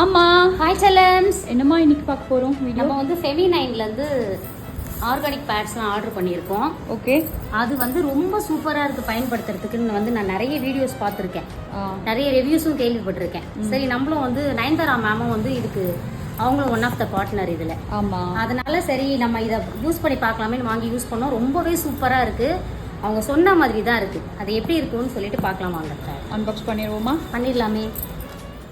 அம்மா ஹாய் செல்லம்ஸ் என்னம்மா இன்னைக்கு பார்க்க போறோம்? வீடியோ? நம்ம வந்து ஃபெமி நைன்லேருந்து ஆர்கானிக் பேட்ஸ்லாம் ஆர்டர் பண்ணியிருக்கோம். ஓகே அது வந்து ரொம்ப சூப்பராக இருக்குது பயன்படுத்துறதுக்குன்னு வந்து நான் நிறைய வீடியோஸ் பார்த்துருக்கேன். நிறைய ரிவ்யூஸும் கேள்விப்பட்டிருக்கேன். சரி நம்மளும் வந்து நயன்தாரா மேமும் வந்து இதுக்கு அவங்களும் ஒன் ஆஃப் த பார்ட்னர் இதில். ஆமா. அதனால சரி நம்ம இதை யூஸ் பண்ணி பார்க்கலாமேன்னு வாங்கி யூஸ் பண்ணோம். ரொம்பவே சூப்பராக இருக்குது அவங்க சொன்ன மாதிரி தான் இருக்குது அது எப்படி இருக்கும்னு சொல்லிட்டு பார்க்கலாம் வாங்க. அன்பாக்ஸ் பண்ணிடுவோமா? பண்ணிடலாமே.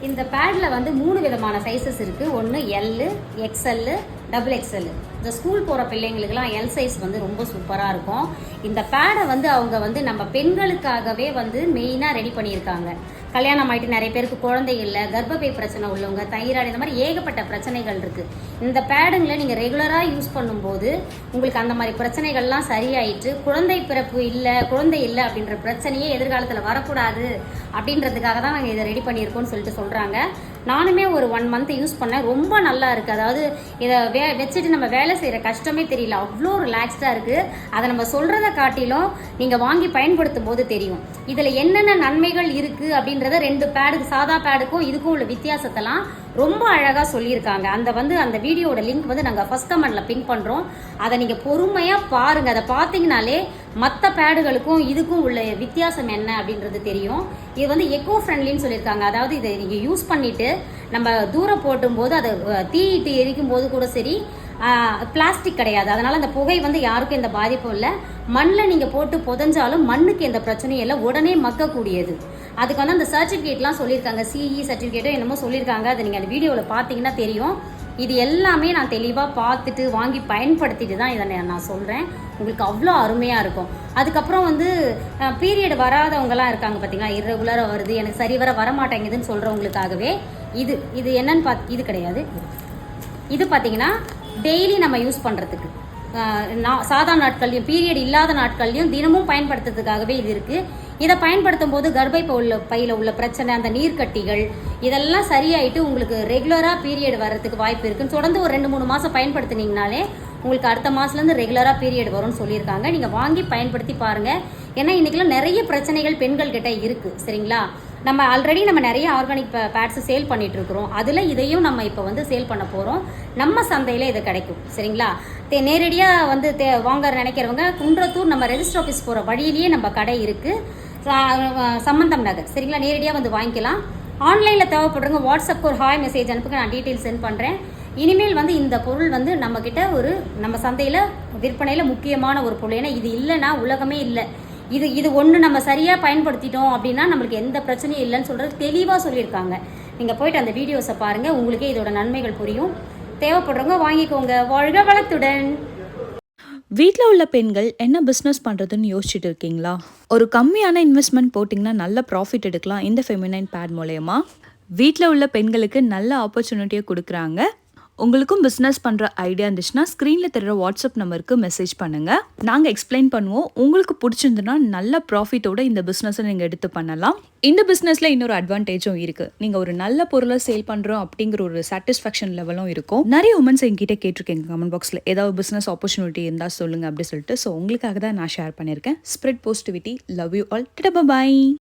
இந்த பேடில் வந்து மூணு விதமான சைஸஸ் இருக்குது ஒன்று எல்லு எக்ஸ்எல்லு டபுள் எக்ஸ்எல்லு இந்த ஸ்கூல் போகிற பிள்ளைங்களுக்குலாம் எல் சைஸ் வந்து ரொம்ப சூப்பராக இருக்கும். இந்த பேடை வந்து அவங்க வந்து நம்ம பெண்களுக்காகவே வந்து மெயினாக ரெடி பண்ணியிருக்காங்க. கல்யாணம் ஆகிட்டு நிறைய பேருக்கு குழந்தை இல்லை கர்ப்பப்பை பிரச்சனை உள்ளவங்க தைராய்டு இந்த மாதிரி ஏகப்பட்ட பிரச்சனைகள் இருக்குது இந்த பேடுங்களை நீங்கள் ரெகுலராக யூஸ் பண்ணும்போது உங்களுக்கு அந்த மாதிரி பிரச்சனைகள்லாம் சரியாயிட்டு குழந்தை பிறப்பு இல்லை குழந்தை இல்லை அப்படின்ற பிரச்சனையே எதிர்காலத்தில் வரக்கூடாது அப்படின்றதுக்காக தான் நாங்கள் இதை ரெடி பண்ணியிருக்கோம்னு சொல்லிட்டு சொல்கிறாங்க நானுமே ஒரு ஒன் மந்த் யூஸ் பண்ணேன். ரொம்ப நல்லா இருக்குது அதாவது இதை வே வச்சுட்டு நம்ம வேலை செய்கிற கஷ்டமே தெரியல. அவ்வளோ ரிலாக்ஸ்டாக இருக்குது அதை நம்ம சொல்கிறத காட்டிலும் நீங்கள் வாங்கி பயன்படுத்தும் போது தெரியும். இதில் என்னென்ன நன்மைகள் இருக்குது அப்படின்றத ரெண்டு பேடுக்கு சாதா பேடுக்கும் இதுக்கும் உள்ள வித்தியாசத்தெல்லாம் ரொம்ப அழகாக சொல்லியிருக்காங்க. அந்த வந்து அந்த வீடியோட லிங்க் வந்து நாங்கள் ஃபஸ்ட் கமெண்டில் பின் பண்ணுறோம் அதை நீங்கள் பொறுமையாக பாருங்கள் அதை பார்த்தீங்கனாலே மற்ற பேடுகளுக்கும் இதுக்கும் உள்ள வித்தியாசம் என்ன அப்படின்றது தெரியும். இது வந்து எக்கோ ஃப்ரெண்ட்லின்னு சொல்லியிருக்காங்க. அதாவது இதை நீங்கள் யூஸ் பண்ணிவிட்டு நம்ம தூரம் போட்டும்போது அதை தீயிட்டு எரிக்கும் போது கூட சரி பிளாஸ்டிக் கிடையாது. அதனால் அந்த புகை வந்து யாருக்கும் எந்த பாதிப்பும் இல்லை. மண்ணில் நீங்கள் போட்டு புதஞ்சாலும் மண்ணுக்கு எந்த பிரச்சனையும் இல்லை. உடனே மக்கக்கூடியது. அதுக்கு வந்து அந்த சர்டிஃபிகேட்லாம் சொல்லியிருக்காங்க. சிஇ சர்டிஃபிகேட்டோ என்னமோ சொல்லியிருக்காங்க. அதை நீங்கள் அந்த வீடியோவில் பார்த்தீங்கன்னா தெரியும். இது எல்லாமே நான் தெளிவாக பார்த்துட்டு வாங்கி பயன்படுத்திட்டு தான் இதை நான் நான் சொல்கிறேன் உங்களுக்கு அவ்வளோ அருமையாக இருக்கும். அதுக்கப்புறம் வந்து பீரியட் வராதவங்கலாம் இருக்காங்க பார்த்தீங்களா irregular-ஆ வருது. எனக்கு சரி வர வர மாட்டேங்குதுன்னு சொல்கிறவங்களுக்காகவே இது இது என்னன்னு பார்த்து இது கிடையாது. இது பார்த்தீங்கன்னா டெய்லி நம்ம யூஸ் பண்ணுறதுக்கு சாதா நாட்கள்லையும் பீரியட் இல்லாத நாட்கள்லையும் தினமும் பயன்படுத்துறதுக்காகவே இது இருக்குது இதை பயன்படுத்தும் போது கர்ப்பை உள்ள பையில் உள்ள பிரச்சனை அந்த நீர்க்கட்டிகள் இதெல்லாம் சரியாயிட்டு உங்களுக்கு ரெகுலராக பீரியட் வர்றதுக்கு வாய்ப்பு இருக்குன்னு தொடர்ந்து ஒரு ரெண்டு மூணு மாதம் பயன்படுத்தினீங்கனாலே உங்களுக்கு அடுத்த மாதத்துலேருந்து ரெகுலராக பீரியட் வரும்னு சொல்லியிருக்காங்க. நீங்கள் வாங்கி பயன்படுத்தி பாருங்கள் ஏன்னா இன்றைக்கெல்லாம் நிறைய பிரச்சனைகள் பெண்கள்கிட்ட இருக்குது சரிங்களா? நம்ம ஆல்ரெடி நம்ம நிறைய ஆர்கானிக் பேட்ஸ் சேல் பண்ணிகிட்ருக்குறோம் இருக்கிறோம் அதில் இதையும் நம்ம இப்போ வந்து சேல் பண்ண போகிறோம் நம்ம சந்தையில் இது கிடைக்கும். சரிங்களா? தே நேரடியாக வந்து தே வாங்க நினைக்கிறவங்க குன்றத்தூர் நம்ம ரெஜிஸ்டர் ஆஃபீஸ் போகிற வழியிலேயே நம்ம கடை இருக்குது சம்பந்தம் நகர். சரிங்களா? நேரடியாக வந்து வாங்கிக்கலாம். ஆன்லைனில் தேவைப்படுறவங்க வாட்ஸ்அப்க்கு ஒரு ஹாய் மெசேஜ் அனுப்புங்க. நான் டீட்டெயில் சென்ட் பண்ணுறேன் இனிமேல் வந்து இந்த பொருள் வந்து நம்மக்கிட்ட ஒரு நம்ம சந்தையில் விற்பனையில் முக்கியமான ஒரு பொருள். ஏன்னா இது இல்லைன்னா உலகமே இல்லை. இது இது ஒன்று நம்ம சரியாக பயன்படுத்திட்டோம் அப்படின்னா நம்மளுக்கு எந்த பிரச்சனையும் இல்லைன்னு சொல்கிறது தெளிவாக சொல்லியிருக்காங்க. நீங்கள் போயிட்டு அந்த வீடியோஸை பாருங்கள் உங்களுக்கே இதோட நன்மைகள் புரியும். தேவைப்படுறவங்க வாங்கிக்கோங்க. வாழ்க வளத்துடன். வீட்டில் உள்ள பெண்கள் என்ன பிஸ்னஸ் பண்ணுறதுன்னு யோசிச்சுட்டு இருக்கீங்களா? ஒரு கம்மியான இன்வெஸ்ட்மெண்ட் போட்டிங்கன்னா நல்ல ப்ராஃபிட் எடுக்கலாம். இந்த ஃபெமினைன் பேட் மூலயமா. வீட்டில் உள்ள பெண்களுக்கு நல்ல ஆப்பர்ச்சுனிட்டியை கொடுக்குறாங்க. உங்களுக்கும் பிஸ்னஸ் பண்ணுற ஐடியா இருந்துச்சுன்னா ஸ்க்ரீனில் தெரிகிற வாட்ஸ்அப் நம்பருக்கு மெசேஜ் பண்ணுங்கள் நாங்கள் எக்ஸ்பிளைன் பண்ணுவோம். உங்களுக்கு பிடிச்சிருந்துன்னா நல்ல ப்ராஃபிட்டோட இந்த பிஸ்னஸை நீங்கள் எடுத்து பண்ணலாம். இந்த பிஸ்னஸில் இன்னொரு அட்வான்டேஜும் இருக்குது நீங்கள் ஒரு நல்ல பொருளை சேல் பண்ணுறோம் அப்படிங்கிற ஒரு சாட்டிஸ்ஃபேக்ஷன் லெவலும் இருக்கும். நிறைய உமன்ஸ் எங்கிட்ட கேட்டிருக்கேங்க கமெண்ட் பாக்ஸில் ஏதாவது பிஸ்னஸ் ஆப்பர்ச்சுனிட்டி இருந்தால் சொல்லுங்கள் அப்படி சொல்லிட்டு. ஸோ உங்களுக்காக தான் நான் ஷேர் பண்ணியிருக்கேன். Spread positivity love you all bye